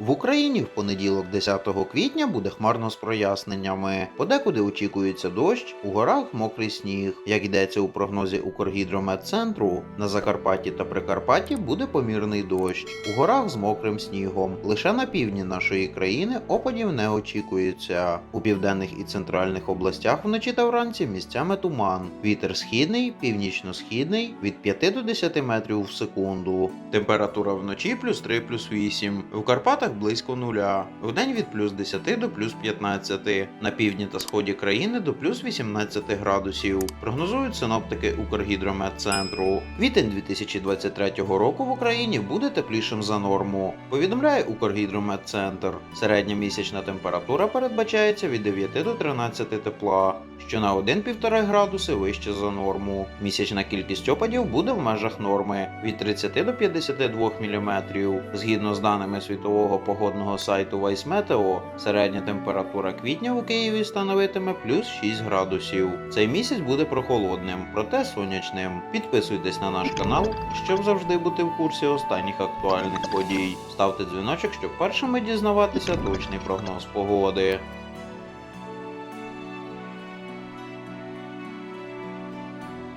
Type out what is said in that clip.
В Україні в понеділок, 10 квітня, буде хмарно з проясненнями. Подекуди очікується дощ, у горах мокрий сніг. Як йдеться у прогнозі Укргідрометцентру, на Закарпатті та Прикарпатті буде помірний дощ. У горах з мокрим снігом. Лише на півдні нашої країни опадів не очікується. У південних і центральних областях вночі та вранці місцями туман. Вітер східний, північно-східний від 5 до 10 метрів в секунду. Температура вночі плюс 3 плюс 8. В Карпатах близько нуля. Вдень від плюс 10 до плюс 15. На півдні та сході країни до плюс 18 градусів. Прогнозують синоптики Укргідрометцентру. Квітень 2023 року в Україні буде теплішим за норму. Повідомляє Укргідрометцентр. Середня місячна температура передбачається від 9 до 13 тепла, що на 1-1,5 градуси вище за норму. Місячна кількість опадів буде в межах норми від 30 до 52 мм. Згідно з даними світового погодного сайту Vicemeteo, середня температура квітня у Києві становитиме плюс 6 градусів. Цей місяць буде прохолодним, проте сонячним. Підписуйтесь на наш канал, щоб завжди бути в курсі останніх актуальних подій. Ставте дзвіночок, щоб першими дізнаватися точний прогноз погоди.